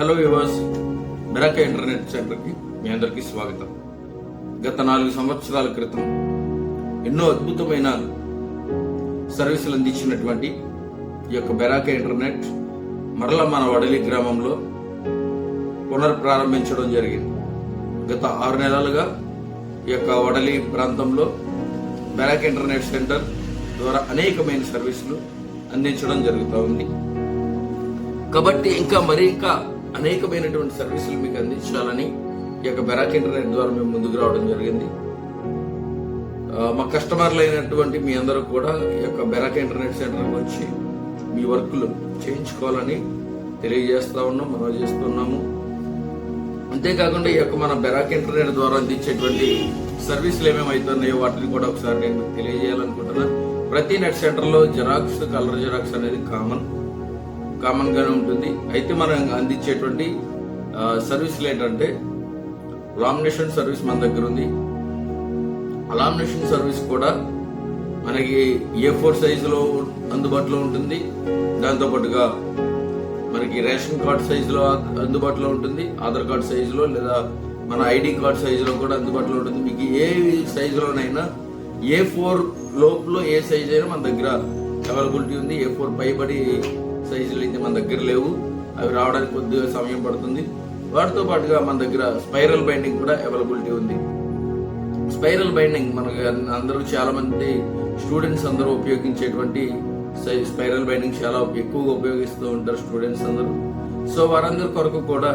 Hello వివాస్ మెరాకా internet సెంటర్కి మీ అందరికీ స్వాగతం. గత నాలుగు సంవత్సరాల క్రితం ఎన్నో అద్భుతమైన సర్వీసులు అందించినటువంటి ఈ యొక్క బెరాక ఇంటర్నెట్ మరల మన వడలి గ్రామంలో పునర్ప్రారంభించడం జరిగింది. గత ఆరు నెలలుగా ఈ యొక్క వడలి ప్రాంతంలో బెరాక్ ఇంటర్నెట్ సెంటర్ ద్వారా అనేకమైన సర్వీసులు అందించడం జరుగుతూ ఉంది. కాబట్టి ఇంకా మరి ఇంకా అనేకమైనటువంటి సర్వీసులు మీకు అందించాలని ఈ యొక్క బెరాక్ ఇంటర్నెట్ ద్వారా మేము ముందుకు రావడం జరిగింది. మా కస్టమర్లు అయినటువంటి మీ అందరూ కూడా ఈ యొక్క బెరాక్ ఇంటర్నెట్ సెంటర్కి వచ్చి మీ వర్క్లు చేయించుకోవాలని తెలియజేస్తా ఉన్నాం మనం చేస్తున్నాము అంతేకాకుండా ఈ యొక్క మన బెరాక్ ఇంటర్నెట్ ద్వారా అందించేటువంటి సర్వీసులు ఏమేమి అవుతున్నాయో వాటిని కూడా ఒకసారి నేను తెలియజేయాలనుకుంటున్నాను ప్రతి నెట్ సెంటర్లో జెరాక్స్ కలర్ జెరాక్స్ అనేది కామన్. కామన్గానే ఉంటుంది. అయితే మనం అందించేటువంటి సర్వీసులు ఏంటంటే లామినేషన్ సర్వీస్ మన దగ్గర ఉంది. లామినేషన్ సర్వీస్ కూడా మనకి ఏ ఫోర్ సైజులో అందుబాటులో ఉంటుంది. దాంతో పాటుగా మనకి రేషన్ కార్డ్ సైజులో అందుబాటులో ఉంటుంది. ఆధార్ కార్డ్ సైజులో లేదా మన ఐడి కార్డ్ సైజులో కూడా అందుబాటులో ఉంటుంది. మీకు ఏ సైజులోనైనా ఏ ఫోర్ లోపల ఏ సైజ్ అయినా మన దగ్గర అవైలబిలిటీ ఉంది. ఏ ఫోర్ పైబడి సైజులు అయితే మన దగ్గర లేవు. అవి రావడానికి కొద్దిగా సమయం పడుతుంది. వాటితో పాటుగా మన దగ్గర స్పైరల్ బైండింగ్ కూడా అవైలబిలిటీ ఉంది. స్పైరల్ బైండింగ్ మనకు అందరూ చాలా మంది స్టూడెంట్స్ అందరూ ఉపయోగించేటువంటి స్పైరల్ బైండింగ్ చాలా ఎక్కువగా ఉపయోగిస్తూ ఉంటారు స్టూడెంట్స్ అందరూ. సో వారందరి కొరకు కూడా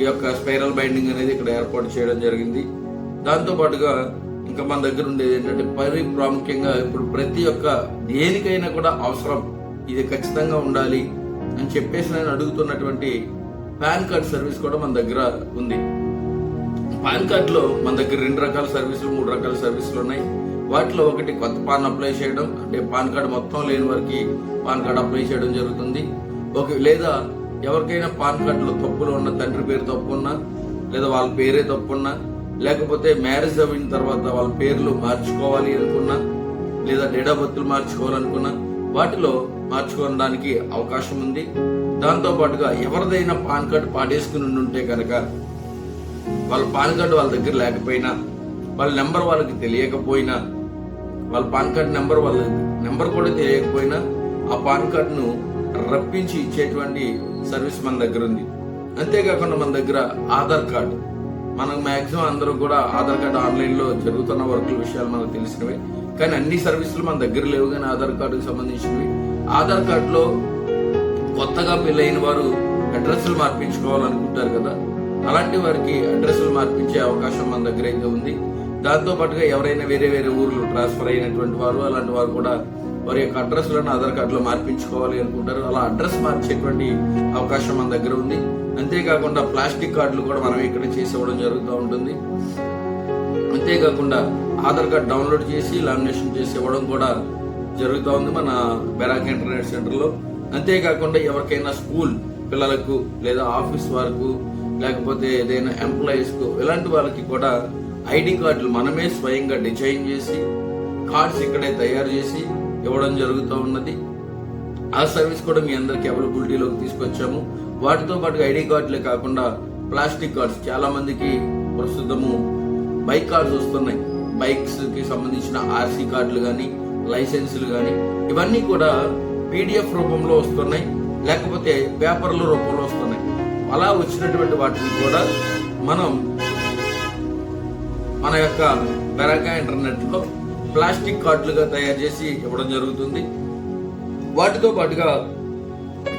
ఈ యొక్క స్పైరల్ బైండింగ్ అనేది ఇక్కడ ఏర్పాటు చేయడం జరిగింది. దాంతో పాటుగా ఇంకా మన దగ్గర ఉండేది ఏంటంటే పరి ప్రాముఖ్యంగా ఇప్పుడు ప్రతి ఒక్క దేనికైనా కూడా అవసరం. ఇది ఖచ్చితంగా ఉండాలి అని చెప్పేసి నేను అడుగుతున్నటువంటి పాన్ కార్డ్ సర్వీస్ కూడా మన దగ్గర ఉంది. పాన్ కార్డ్లో మన దగ్గర రెండు రకాల సర్వీసులు మూడు రకాల సర్వీసులు ఉన్నాయి. వాటిలో ఒకటి కొత్త పాన్ అప్లై చేయడం అంటే పాన్ కార్డు మొత్తం లేని వారికి పాన్ కార్డు అప్లై చేయడం జరుగుతుంది. ఒక లేదా ఎవరికైనా పాన్ కార్డులో తప్పులు ఉన్న తండ్రి పేరు తప్పు ఉన్నా లేదా వాళ్ళ పేరే తప్పు ఉన్నా లేకపోతే మ్యారేజ్ అయిన తర్వాత వాళ్ళ పేర్లు మార్చుకోవాలి అనుకున్నా లేదా డేట్ ఆఫ్ బర్త్లు మార్చుకోవాలనుకున్నా వాటిలో మార్చుకోవడానికి అవకాశం ఉంది. దాంతో పాటుగా ఎవరిదైనా పాన్ కార్డు పాడేసుకుని ఉంటే కనుక వాళ్ళ పాన్ కార్డు వాళ్ళ దగ్గర లేకపోయినా వాళ్ళ నెంబర్ వాళ్ళకి తెలియకపోయినా వాళ్ళ పాన్ కార్డు నెంబర్ వాళ్ళ నెంబర్ కూడా తెలియకపోయినా ఆ పాన్ కార్డును రప్పించి ఇచ్చేటువంటి సర్వీస్ మన దగ్గర ఉంది. అంతేకాకుండా మన దగ్గర ఆధార్ కార్డు. మనకు మ్యాక్సిమం అందరూ కూడా ఆధార్ కార్డు ఆన్లైన్లో జరుగుతున్న వర్కుల విషయాలు మనకు తెలిసినవే. కానీ అన్ని సర్వీసులు మన దగ్గర లేవు కానీ ఆధార్ కార్డుకు సంబంధించినవి. ఆధార్ కార్డులో కొత్తగా పెళ్ళైన వారు అడ్రస్లు మార్పించుకోవాలనుకుంటారు కదా? అలాంటి వారికి అడ్రస్లు మార్పించే అవకాశం మన దగ్గర అయితే ఉంది. దాంతో పాటుగా ఎవరైనా వేరే వేరే ఊర్లు ట్రాన్స్ఫర్ అయినటువంటి వారు అలాంటి వారు కూడా వారి యొక్క అడ్రస్లను ఆధార్ కార్డులో మార్పించుకోవాలి అనుకుంటారు. అలా అడ్రస్ మార్చేటువంటి అవకాశం మన దగ్గర ఉంది. అంతేకాకుండా ప్లాస్టిక్ కార్డులు కూడా మనం ఇక్కడ చేసి ఇవ్వడం జరుగుతూ ఉంటుంది. అంతేకాకుండా ఆధార్ కార్డ్ డౌన్లోడ్ చేసి లామినేషన్ చేసి ఇవ్వడం కూడా జరుగుతూ ఉంది మన బెరాక్ ఇంటర్నెట్ సెంటర్లో. అంతేకాకుండా ఎవరికైనా స్కూల్ పిల్లలకు లేదా ఆఫీస్ వారికి లేకపోతే ఏదైనా ఎంప్లాయీస్కు ఇలాంటి వాళ్ళకి కూడా ఐడి కార్డులు మనమే స్వయంగా డిజైన్ చేసి కార్డ్స్ ఇక్కడే తయారు చేసి ఇవ్వడం జరుగుతూ ఉన్నది. ఆ సర్వీస్ కూడా మీ అందరికి అవైలబిలిటీలోకి తీసుకొచ్చాము. వాటితో పాటు ఐడి కార్డులే కాకుండా ప్లాస్టిక్ కార్డ్స్ చాలా మందికి ప్రస్తుతము బైక్ కార్డ్స్ వస్తున్నాయి. బైక్స్కి సంబంధించిన ఆర్సీ కార్డులు కానీ లైసెన్సులు కానీ ఇవన్నీ కూడా పీడిఎఫ్ రూపంలో వస్తున్నాయి. లేకపోతే పేపర్ల రూపంలో వస్తున్నాయి. అలా వచ్చినటువంటి వాటిని కూడా మనం మన యొక్క బెరాకా ఇంటర్నెట్లో ప్లాస్టిక్ కార్డులుగా తయారు చేసి ఇవ్వడం జరుగుతుంది. వాటితో పాటుగా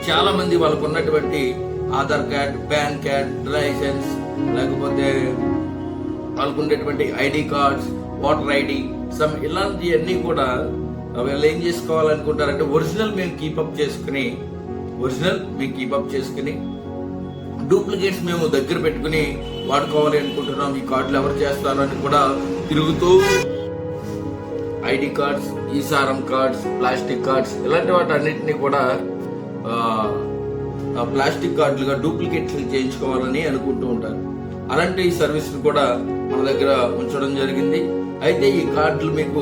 చాలా మంది వాళ్ళకు ఉన్నటువంటి Aadhaar card PAN card license లేకపోతే వాళ్ళకు ఉండేటువంటి ID cards voter ID some ఇలాంటివన్నీ కూడా వీళ్ళు ఏం చేసుకోవాలనుకుంటారంటే ఒరిజినల్ మేము కీపప్ చేసుకుని ఒరిజినల్ మేము కీపప్ చేసుకుని డూప్లికేట్స్ మేము దగ్గర పెట్టుకుని వాడుకోవాలి అనుకుంటున్నాం. ఈ కార్డులు ఎవరు చేస్తారు అని కూడా తిరుగుతూ ఐడి కార్డ్స్ ఈసారం కార్డ్స్ ప్లాస్టిక్ కార్డ్స్ ఇలాంటి వాటి అన్నింటినీ కూడా ప్లాస్టిక్ కార్డులుగా డూప్లికేట్లు చేయించుకోవాలని అనుకుంటూ ఉంటారు. అలాంటి సర్వీస్ కూడా మన దగ్గర ఉంచడం జరిగింది. అయితే ఈ కార్డులు మీకు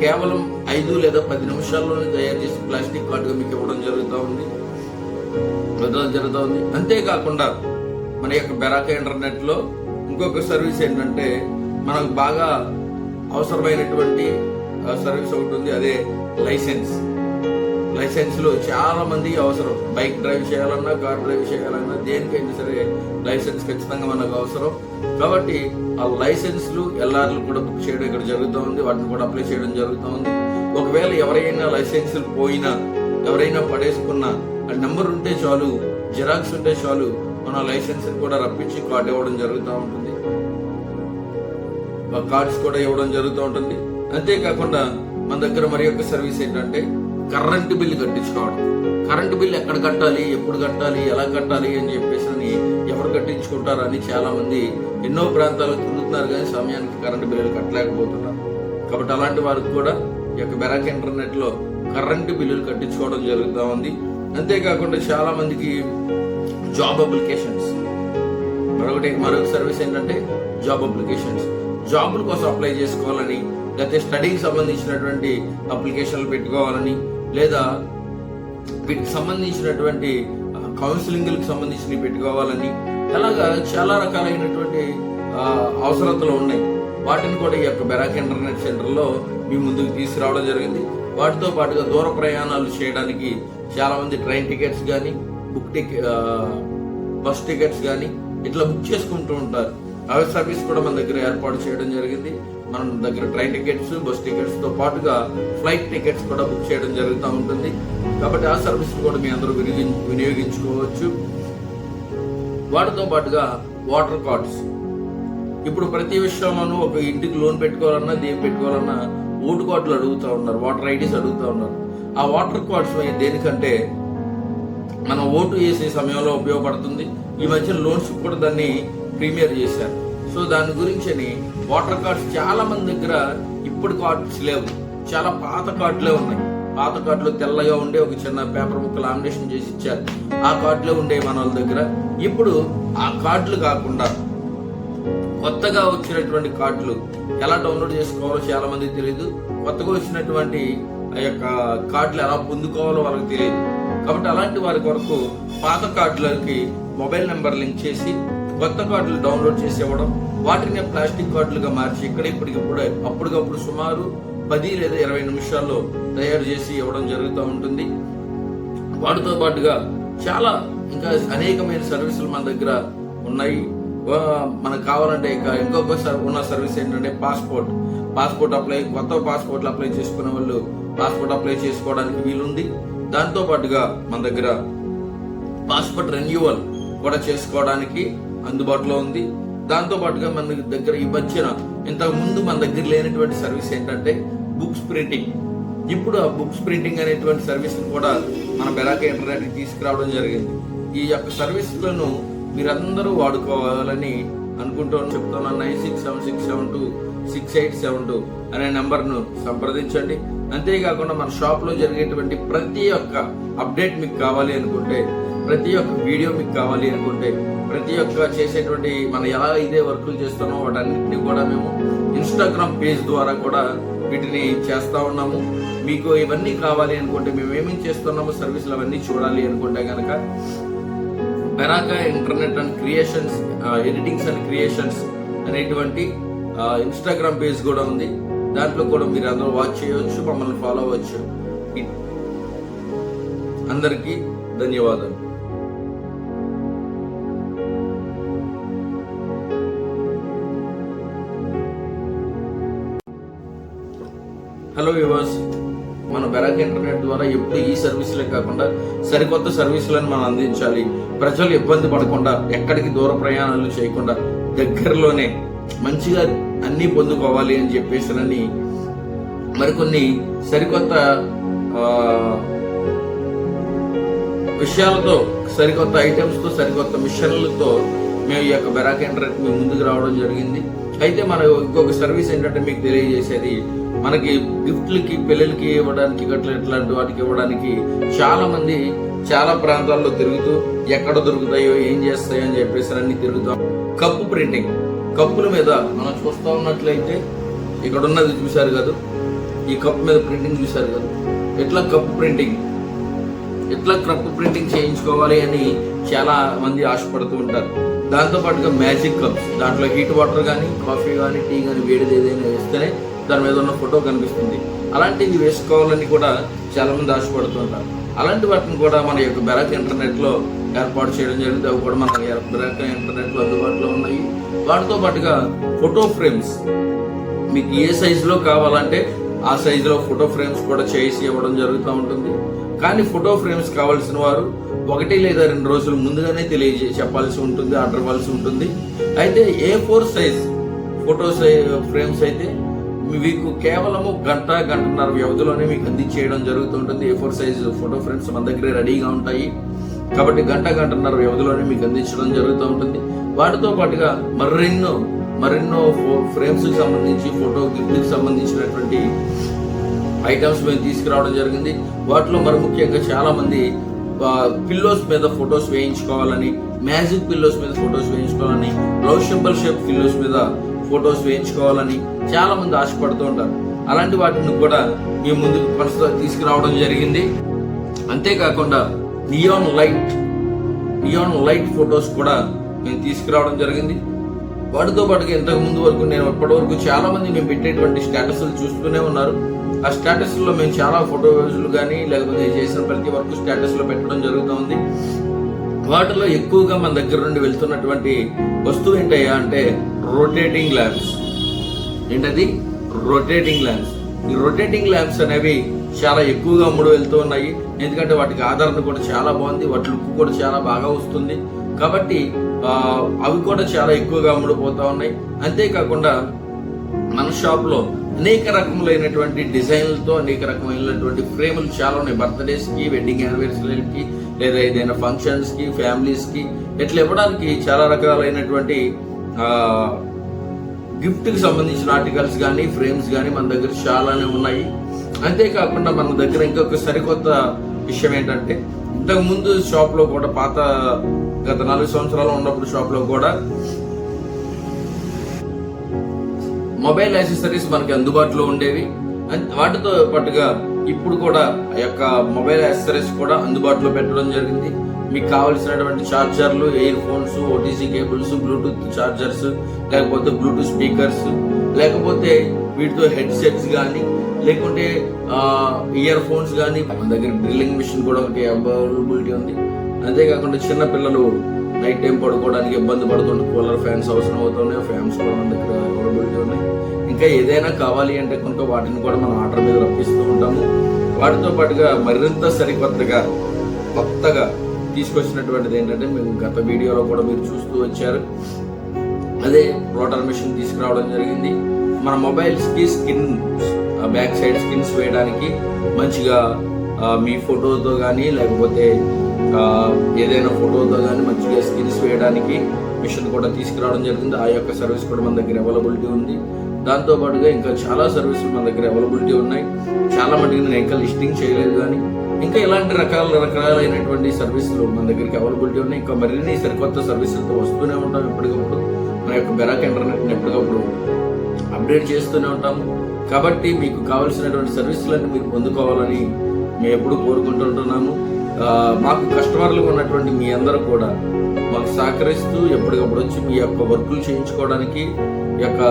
కేవలం ఐదు లేదా పది నిమిషాల్లోనే తయారు చేసి ప్లాస్టిక్ కార్డుగా మీకు ఇవ్వడం జరుగుతూ ఉంది. ఇవ్వడం జరుగుతూ ఉంది. అంతేకాకుండా మన యొక్క బెరాక ఇంటర్నెట్లో ఇంకొక సర్వీస్ ఏంటంటే మనకు బాగా అవసరమైనటువంటి ఆ, సర్వీస్ ఒకటి ఉంది అదే లైసెన్స్. లైసెన్స్లో చాలా మంది అవసరం. బైక్ డ్రైవ్ చేయాలన్నా కార్ డ్రైవ్ చేయాలన్నా దేనికైనా సరే లైసెన్స్ ఖచ్చితంగా మనకు అవసరం. కాబట్టి ఆ లైసెన్స్లు ఎల్ఆర్లు కూడా బుక్ చేయడం ఇక్కడ జరుగుతూ ఉంది. వాటిని కూడా అప్లై చేయడం జరుగుతూ ఉంది. ఒకవేళ ఎవరైనా లైసెన్సులు పోయినా ఎవరైనా పడేసుకున్నా ఆ నెంబర్ ఉంటే చాలు జిరాక్స్ ఉంటే చాలు మన లైసెన్స్ కూడా రప్పించి కార్డు ఇవ్వడం జరుగుతూ ఉంటుంది. కార్డ్స్ కూడా ఇవ్వడం జరుగుతూ ఉంటుంది. అంతేకాకుండా మన దగ్గర మరి యొక్క సర్వీస్ ఏంటంటే కరెంటు బిల్లు కట్టించుకోవడం. కరెంటు బిల్లు ఎక్కడ కట్టాలి ఎప్పుడు కట్టాలి ఎలా కట్టాలి అని చెప్పేసి అని ఎవరు కట్టించుకుంటారని చాలామంది చాలా మంది ఎన్నో ప్రాంతాలకు తిరుగుతున్నారు కానీ సమయానికి కరెంటు బిల్లులు కట్టలేకపోతున్నారు. కాబట్టి అలాంటి వారికి కూడా ఈ యొక్క బెరాక్ ఇంటర్నెట్లో కరెంటు బిల్లులు కట్టించుకోవడం జరుగుతూ ఉంది. అంతేకాకుండా చాలా మందికి జాబ్ అప్లికేషన్స్. మరొకటి మరొక సర్వీస్ ఏంటంటే జాబ్ అప్లికేషన్స్. జాబుల కోసం అప్లై చేసుకోవాలని లేకపోతే స్టడీకి సంబంధించినటువంటి అప్లికేషన్లు పెట్టుకోవాలని లేదా వీటికి సంబంధించినటువంటి కౌన్సిలింగ్లకు సంబంధించినవి పెట్టుకోవాలని అలాగా చాలా రకాలైనటువంటి అవసరతలు ఉన్నాయి. వాటిని కూడా ఈ యొక్క బెరాక్ ఇంటర్నెట్ సెంటర్లో మీ ముందుకు తీసుకురావడం జరిగింది. వాటితో పాటుగా దూర ప్రయాణాలు చేయడానికి చాలామంది ట్రైన్ టికెట్స్ కానీ బుక్ టికెట్ బస్ టికెట్స్ కానీ ఇట్లా బుక్ చేసుకుంటూ ఉంటారు. అవి సర్వీస్ కూడా మన దగ్గర ఏర్పాటు చేయడం జరిగింది. మన దగ్గర ట్రైన్ టికెట్స్ బస్ టికెట్స్తో పాటుగా ఫ్లైట్ టికెట్స్ కూడా బుక్ చేయడం జరుగుతూ ఉంటుంది. కాబట్టి ఆ సర్వీస్ కూడా మీ అందరూ వినియోగి- వినియోగించుకోవచ్చు. వాటితో పాటుగా వాటర్ కార్డ్స్. ఇప్పుడు ప్రతి విషయంలోనూ ఒక ఇంటికి లోన్ పెట్టుకోవాలన్నా దేని పెట్టుకోవాలన్నా ఓటు కార్డులు అడుగుతూ ఉన్నారు వాటర్ ఐడీస్ అడుగుతూ ఉన్నారు. ఆ వాటర్ కార్డ్స్ దేనికంటే మనం ఓటు వేసే సమయంలో ఉపయోగపడుతుంది. ఈ మధ్య లోన్స్ కూడా దాన్ని ప్రీమియర్ చేశారు. సో దాని గురించి అని వాటర్ కార్డ్స్ చాలా మంది దగ్గర ఇప్పుడు కార్డ్స్ లేవు. చాలా పాత కార్డులే ఉన్నాయి. పాత కార్డులు తెల్లగా ఉండే ఒక చిన్న పేపర్ ముక్క లామినేషన్ చేసి ఇచ్చారు. ఆ కార్డులే ఉండే మన వాళ్ళ దగ్గర. ఇప్పుడు ఆ కార్డులు కాకుండా కొత్తగా వచ్చినటువంటి కార్డులు ఎలా డౌన్లోడ్ చేసుకోవాలో చాలా మంది తెలియదు కొత్తగా వచ్చినటువంటి ఆ యొక్క కార్డులు ఎలా పొందుకోవాలో వాళ్ళకి తెలియదు కాబట్టి అలాంటి వారి కొరకు పాత కార్డులకి మొబైల్ నెంబర్ లింక్ చేసి కొత్త కార్డులు డౌన్లోడ్ చేసి ఇవ్వడం వాటిని ప్లాస్టిక్ కార్డులుగా మార్చి ఇక్కడ ఇప్పటికిప్పుడే అప్పటికప్పుడు సుమారు పది లేదా ఇరవై నిమిషాల్లో తయారు చేసి ఇవ్వడం జరుగుతూ ఉంటుంది. వాటితో పాటుగా చాలా ఇంకా అనేకమైన సర్వీసులు మన దగ్గర ఉన్నాయి. మనకు కావాలంటే ఇంకా ఇంకొక ఉన్న సర్వీస్ ఏంటంటే పాస్పోర్ట్. పాస్పోర్ట్ అప్లై కొత్త పాస్పోర్ట్లు అప్లై చేసుకునే వాళ్ళు పాస్పోర్ట్ అప్లై చేసుకోవడానికి వీలుంది. దాంతో పాటుగా మన దగ్గర పాస్పోర్ట్ రెన్యువల్ కూడా చేసుకోవడానికి అందుబాటులో ఉంది. దాంతో పాటుగా మన దగ్గర వచ్చిన ఇంతకు ముందు మన దగ్గర లేనటువంటి సర్వీస్ ఏంటంటే బుక్స్ ప్రింటింగ్. ఇప్పుడు ఆ బుక్స్ ప్రింటింగ్ అనేటువంటి సర్వీస్ని కూడా మన బెరాక ఇంటర్నెట్కి తీసుకురావడం జరిగింది. ఈ యొక్క సర్వీస్లను మీరందరూ వాడుకోవాలని అనుకుంటూ చెప్తున్నాను nine six seven six seven two six eight seven two అనే నెంబర్ను సంప్రదించండి. అంతేకాకుండా మన షాప్లో జరిగేటువంటి ప్రతి ఒక్క అప్డేట్ మీకు కావాలి అనుకుంటే ప్రతి ఒక్క వీడియో మీకు కావాలి అనుకుంటే ప్రతి ఒక్క చేసేటువంటి మనం ఎలా ఇదే వర్కులు చేస్తున్నాం వాటన్నిటిని కూడా మేము ఇన్స్టాగ్రామ్ పేజ్ ద్వారా కూడా వీటిని చేస్తూ ఉన్నాము. మీకు ఇవన్నీ కావాలి అనుకుంటే మేము ఏమేమి చేస్తున్నాము సర్వీసులు అవన్నీ చూడాలి అనుకుంటే కనుక పెరాకా internet and creations editings and creations అనేటువంటి ఇన్స్టాగ్రామ్ పేజ్ కూడా ఉంది. దాంట్లో కూడా మీరు అందరూ వాచ్ చేయవచ్చు మమ్మల్ని ఫాలో అవ్వచ్చు. అందరికీ ధన్యవాదాలు. హలో వివాస్ మన బెరాక్ ఇంటర్నెట్ ద్వారా ఎప్పుడు ఈ సర్వీసులే కాకుండా సరికొత్త సర్వీసులను మనం అందించాలి. ప్రజలు ఇబ్బంది పడకుండా ఎక్కడికి దూర ప్రయాణాలు చేయకుండా దగ్గరలోనే మంచిగా అన్నీ పొందుకోవాలి అని చెప్పేసి మరికొన్ని సరికొత్త విషయాలతో సరికొత్త ఐటమ్స్తో సరికొత్త మిషన్లతో మేము ఈ యొక్క బెరాక్ ఇంటర్నెట్ మీ ముందుకు రావడం జరిగింది. అయితే మన ఇంకొక సర్వీస్ ఏంటంటే మీకు తెలియజేసేది మనకి గిఫ్ట్లకి పెళ్ళిళ్ళకి ఇవ్వడానికి గట్ల ఇట్లాంటి వాటికి ఇవ్వడానికి చాలా మంది చాలా ప్రాంతాల్లో తిరుగుతూ ఎక్కడ దొరుకుతాయో ఏం చేస్తాయో అని చెప్పేసి అన్ని తిరుగుతాం కప్పు ప్రింటింగ్. కప్పుల మీద మనం చూస్తూ ఉన్నట్లయితే ఇక్కడ ఉన్నది చూశారు కదా ఈ కప్ మీద ప్రింటింగ్ చూశారు కదా. ఎట్లా కప్పు ప్రింటింగ్? ఎట్లా కప్పు ప్రింటింగ్ చేయించుకోవాలి అని చాలా మంది ఆశపడుతూ ఉంటారు. దాంతోపాటుగా మ్యాజిక్ కప్స్. దాంట్లో హీట్ వాటర్ కానీ కాఫీ కానీ టీ కానీ వేడిది ఏదైనా వేస్తేనే దాని మీద ఉన్న ఫోటో కనిపిస్తుంది. అలాంటివి వేసుకోవాలని కూడా చాలా మంది ఆశపడుతుంటారు. అలాంటి వాటిని కూడా మన యొక్క బెరాక్ ఇంటర్నెట్లో ఏర్పాటు చేయడం జరిగింది. అవి కూడా మన బెరాక్ ఇంటర్నెట్లో అందుబాటులో ఉన్నాయి. వాటితో పాటుగా ఫోటో ఫ్రేమ్స్. మీకు ఏ సైజులో కావాలంటే ఆ సైజులో ఫోటో ఫ్రేమ్స్ కూడా చేసి ఇవ్వడం జరుగుతూ ఉంటుంది. కానీ ఫోటో ఫ్రేమ్స్ కావాల్సిన వారు ఒకటి లేదా రెండు రోజులు ముందుగానే తెలియజే చెప్పాల్సి ఉంటుంది ఆర్డర్ ఇవ్వాల్సి ఉంటుంది. అయితే A four size photo frames అయితే మీకు కేవలము గంట గంటన్నర వ్యవధిలోనే మీకు అందించేయడం జరుగుతుంటుంది. A four size photo frames మన దగ్గర రెడీగా ఉంటాయి. కాబట్టి గంట గంటన్నర వ్యవధిలోనే మీకు అందించడం జరుగుతూ ఉంటుంది వాటితో పాటుగా మరెన్నో మరెన్నో ఫ్రేమ్స్కి సంబంధించి ఫోటో గిఫ్ట్కి సంబంధించినటువంటి ఐటమ్స్ మేము తీసుకురావడం జరిగింది. వాటిలో మరి ముఖ్యంగా చాలామంది పిల్లోస్ మీద ఫొటోస్ వేయించుకోవాలని మ్యాజిక్ పిల్లోస్ మీద ఫొటోస్ వేయించుకోవాలని లవ్ సింబల్ షేప్ పిల్లోస్ మీద ఫొటోస్ వేయించుకోవాలని చాలా మంది ఆశపడుతూ ఉంటారు. అలాంటి వాటిని కూడా మీ ముందుకు ప్రస్తుతం తీసుకురావడం జరిగింది. అంతేకాకుండా neon light neon light photos కూడా మేము తీసుకురావడం జరిగింది. వాటితో పాటుగా ఇంతకు ముందు వరకు నేను ఇప్పటి వరకు చాలా మంది మేము పెట్టేటువంటి స్టేటస్లు చూస్తూనే ఉన్నారు. ఆ స్టేటస్లో మేము చాలా ఫోటోలు కానీ లేకపోతే చేసిన ప్రతి వరకు స్టేటస్లో పెట్టడం పెట్టడం జరుగుతుంది. వాటిలో ఎక్కువగా మన దగ్గర నుండి వెళ్తున్నటువంటి వస్తువు ఏంటయ్యా అంటే రొటేటింగ్ ల్యాబ్స్ ఏంటది? రొటేటింగ్ ల్యాబ్స్ ఈ రొటేటింగ్ ల్యాబ్స్ అనేవి చాలా ఎక్కువగా అమ్ముడు వెళ్తూ ఉన్నాయి. ఎందుకంటే వాటికి ఆదరణ కూడా చాలా బాగుంది. వాటి లుక్ కూడా చాలా బాగా వస్తుంది. కాబట్టి అవి కూడా చాలా ఎక్కువగా అమ్ముడుపోతూ ఉన్నాయి. అంతేకాకుండా మన షాప్లో అనేక రకములైనటువంటి డిజైన్లతో అనేక రకమైనటువంటి ఫ్రేములు చాలా ఉన్నాయి. బర్త్డేస్కి వెడ్డింగ్ యానివర్సరీలకి లేదా ఏదైనా ఫంక్షన్స్కి ఫ్యామిలీస్కి ఇట్లా ఇవ్వడానికి చాలా రకాలైనటువంటి గిఫ్ట్కి సంబంధించిన ఆర్టికల్స్ కానీ ఫ్రేమ్స్ కానీ మన దగ్గర చాలానే ఉన్నాయి. అంతేకాకుండా మన దగ్గర ఇంకొక సరికొత్త విషయం ఏంటంటే ఇంతకు ముందు కూడా పాత గత నాలుగు సంవత్సరాలు ఉన్నప్పుడు షాప్లో కూడా మొబైల్ యాక్సెసరీస్ మనకి అందుబాటులో ఉండేవి. వాటితో పాటుగా ఇప్పుడు కూడా ఆ యొక్క మొబైల్ యాక్సెసరీస్ కూడా అందుబాటులో పెట్టడం జరిగింది. మీకు కావలసినటువంటి ఛార్జర్లు earphones OTC cables bluetooth chargers లేకపోతే బ్లూటూత్ స్పీకర్స్ లేకపోతే వీటితో హెడ్సెట్స్ కానీ లేకుంటే ఇయర్ ఫోన్స్ కానీ మన దగ్గర డ్రిల్లింగ్ మిషన్ కూడా ఒకటి అవైలబిలిటీ ఉంది. అంతేకాకుండా చిన్న పిల్లలు నైట్ టైం పడుకోవడానికి ఇబ్బంది పడుతుంటే కూలర్ ఫ్యాన్స్ అవసరం అవుతున్నాయి ఫ్యాన్స్ కూడా మన దగ్గర అవైలబిలిటీ ఉన్నాయి. ఇంకా ఏదైనా కావాలి అంటే కనుక వాటిని కూడా మనం ఆర్డర్ మీద రప్పిస్తూ ఉంటాము. వాటితో పాటుగా మరింత సరికొత్తగా కొత్తగా తీసుకొచ్చినటువంటిది ఏంటంటే మేము గత వీడియోలో కూడా మీరు చూస్తూ వచ్చారు. అదే రోటర్ మిషన్ తీసుకురావడం జరిగింది. మన మొబైల్స్కి స్కిన్ బ్యాక్ సైడ్ స్కిన్స్ వేయడానికి మంచిగా మీ ఫోటోతో కానీ లేకపోతే ఏదైనా ఫోటోతో కానీ మంచిగా స్కిన్స్ వేయడానికి మిషన్ కూడా తీసుకురావడం జరిగింది. ఆ యొక్క సర్వీస్ కూడా మన దగ్గర అవైలబిలిటీ ఉంది. దాంతో పాటుగా ఇంకా చాలా సర్వీసులు మన దగ్గర అవైలబిలిటీ ఉన్నాయి. చాలా మటుకు నేను ఇంకా లిస్టింగ్ చేయలేదు కానీ ఇంకా ఇలాంటి రకాల రకాలైనటువంటి సర్వీసులు మన దగ్గరికి అవైలబిలిటీ ఉన్నాయి. ఇంకా మరిన్ని సరికొత్త సర్వీసులతో వస్తూనే ఉంటాం ఎప్పటికప్పుడు. మన యొక్క బెరాక్ ఇంటర్నెట్ ఎప్పటికప్పుడు అప్డేట్ చేస్తూనే ఉంటాము. కాబట్టి మీకు కావాల్సినటువంటి సర్వీసులన్నీ మీరు పొందుకోవాలని మేము ఎప్పుడు కోరుకుంటుంటున్నాము మాకు కస్టమర్లు ఉన్నటువంటి మీ అందరూ కూడా మాకు సహకరిస్తూ ఎప్పటికప్పుడు వచ్చి మీ యొక్క వర్కులు చేయించుకోవడానికి ఈ యొక్క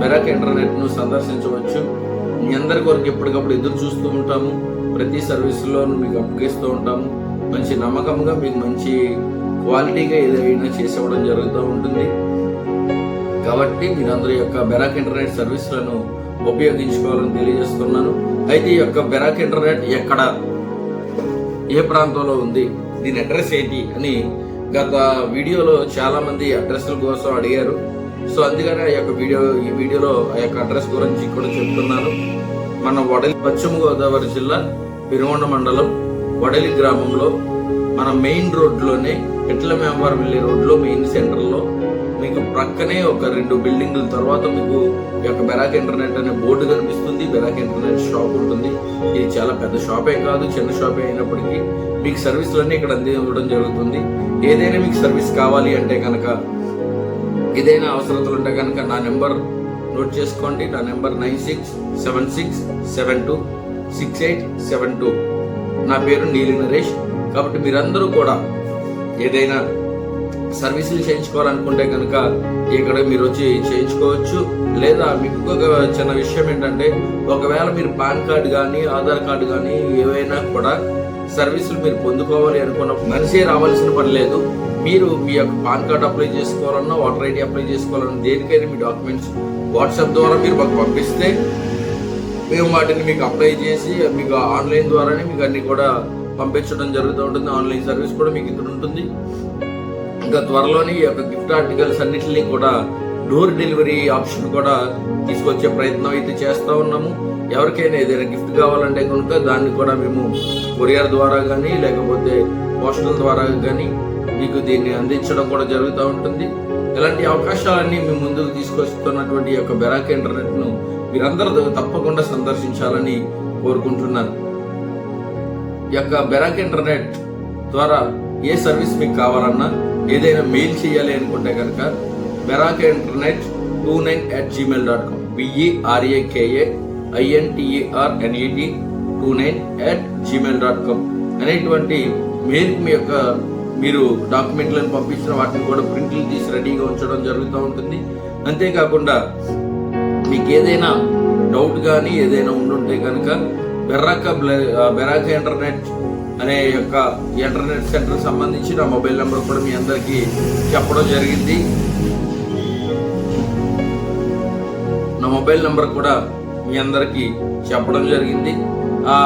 బెరాక్ ఇంటర్నెట్ను సందర్శించవచ్చు. మీ అందరి కొరకు ఎప్పటికప్పుడు ఎదురు చూస్తూ ఉంటాము. ప్రతి సర్వీసులోనూ మీకు అప్పగిస్తూ ఉంటాము మంచి నమ్మకంగా మీకు మంచి క్వాలిటీగా ఏదైనా చేసేవడం జరుగుతూ ఉంటుంది. కాబట్టి మీరు అందరి యొక్క బెరాక్ ఇంటర్నెట్ సర్వీసులను ఉపయోగించుకోవాలని తెలియజేస్తున్నాను. అయితే ఈ యొక్క బెరాక్ ఇంటర్నెట్ ఎక్కడ? ఏ ప్రాంతంలో ఉంది? దీని అడ్రస్ ఏంటి? అని గత వీడియోలో చాలామంది అడ్రస్ల కోసం అడిగారు. సో అందుకనే ఆ యొక్క వీడియో ఈ వీడియోలో ఆ యొక్క అడ్రస్ గురించి కూడా చెప్తున్నాను. మన వడలి పశ్చిమ గోదావరి జిల్లా పిరుగొండ మండలం వడలి గ్రామంలో మన మెయిన్ రోడ్లోనే ఎట్ల మెంబర్ వెళ్ళే రోడ్లో మెయిన్ సెంటర్లో మీకు ప్రక్కనే ఒక రెండు బిల్డింగ్ల తర్వాత మీకు ఈ యొక్క బెరాక్ ఇంటర్నెట్ అనే బోర్డు కనిపిస్తుంది. బెరాక్ ఇంటర్నెట్ షాప్ ఉంటుంది. ఇది చాలా పెద్ద షాపే కాదు చిన్న షాపే అయినప్పటికీ మీకు సర్వీసులన్నీ ఇక్కడ అందివ్వడం జరుగుతుంది. ఏదైనా మీకు సర్వీస్ కావాలి అంటే కనుక ఏదైనా అవసరతలు ఉంటే కనుక నా నెంబర్ నోట్ చేసుకోండి. నా number nine six seven six seven two six eight seven two. నా పేరు నీలి నరేష్. కాబట్టి మీరందరూ కూడా ఏదైనా సర్వీసులు చేయించుకోవాలనుకుంటే కనుక ఇక్కడ మీరు వచ్చి చేయించుకోవచ్చు. లేదా మీకు ఇంకొక చిన్న విషయం ఏంటంటే ఒకవేళ మీరు పాన్ కార్డు కానీ ఆధార్ కార్డు కానీ ఏవైనా కూడా సర్వీసులు మీరు పొందుకోవాలి అనుకున్న మనిషే రావాల్సిన పని లేదు. మీరు మీ యొక్క పాన్ కార్డ్ అప్లై చేసుకోవాలన్నా ఓటర్ ఐడి అప్లై చేసుకోవాలన్నా దేనికైనా మీ డాక్యుమెంట్స్ వాట్సాప్ ద్వారా మీరు మాకు పంపిస్తే మేము వాటిని మీకు అప్లై చేసి మీకు ఆన్లైన్ ద్వారానే మీకు అన్ని కూడా పంపించడం జరుగుతూ ఉంటుంది. ఆన్లైన్ సర్వీస్ కూడా మీకు ఇక్కడ ఉంటుంది. ఇంకా త్వరలోనే ఈ యొక్క గిఫ్ట్ ఆర్టికల్స్ అన్నిటిని కూడా డోర్ డెలివరీ ఆప్షన్ కూడా తీసుకొచ్చే ప్రయత్నం అయితే చేస్తూ ఉన్నాము. ఎవరికైనా ఏదైనా గిఫ్ట్ కావాలంటే కనుక దాన్ని కూడా మేము కొరియర్ ద్వారా కానీ లేకపోతే పోస్టల్ ద్వారా కానీ మీకు దీన్ని అందించడం కూడా జరుగుతూ ఉంటుంది. ఇలాంటి అవకాశాలన్నీ మీ ముందుకు తీసుకొస్తున్నటువంటి యొక్క బెరాక్ ఇంటర్నెట్ మీరందరూ తప్పకుండా సందర్శించాలని కోరుకుంటున్నాను. ఈ యొక్క బెరాక్ ఇంటర్నెట్ ద్వారా ఏ సర్వీస్ మీకు కావాలన్నా ఏదైనా మెయిల్ చేయాలి అనుకుంటే కనుక Beraka internet two nine at Gmail dot com B E R A K A I N T E R N E T two nine at Gmail dot com అనేటువంటి mail మీ యొక్క మీరు డాక్యుమెంట్లను పంపించిన వాటిని కూడా ప్రింట్లు తీసి రెడీగా ఉంచడం జరుగుతూ ఉంటుంది. అంతేకాకుండా మీకు ఏదైనా డౌట్ కానీ ఏదైనా ఉండుంటే కనుక బెర్రాక బెరాక ఇంటర్నెట్ అనే యొక్క ఇంటర్నెట్ సెంటర్ సంబంధించి నా మొబైల్ నెంబర్ కూడా మీ అందరికీ చెప్పడం జరిగింది. నా మొబైల్ నెంబర్ కూడా మీ అందరికీ చెప్పడం జరిగింది. ఆ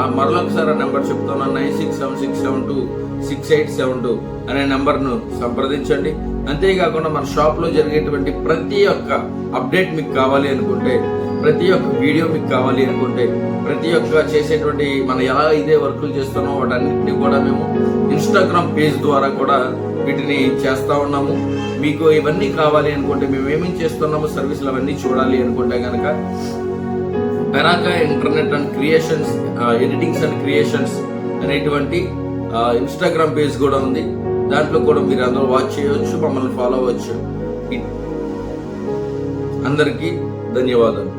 ఆ మరొకసారి ఆ నెంబర్ చెప్తున్నాను nine six seven six seven two six eight seven two అనే నెంబర్ను సంప్రదించండి. అంతేకాకుండా మన షాప్లో జరిగేటువంటి ప్రతి ఒక్క అప్డేట్ మీకు కావాలి అనుకుంటే ప్రతి ఒక్క వీడియో మీకు కావాలి అనుకుంటే ప్రతి ఒక్క చేసేటువంటి మనం ఎలా ఇదే వర్కులు చేస్తున్నామో వాటన్నిటిని కూడా మేము ఇన్స్టాగ్రామ్ పేజ్ ద్వారా కూడా వీటిని చేస్తూ ఉన్నాము. మీకు ఇవన్నీ కావాలి అనుకుంటే మేము ఏమేమి చేస్తున్నామో సర్వీసులు అవన్నీ చూడాలి అనుకుంటే కనుక Beraka internet and creations editings and creations అనేటువంటి ఇన్స్టాగ్రామ్ పేజ్ కూడా ఉంది. దాంట్లో కూడా మీరు అందరూ వాచ్ చేయవచ్చు మమ్మల్ని ఫాలో అవ్వచ్చు. అందరికీ ధన్యవాదాలు.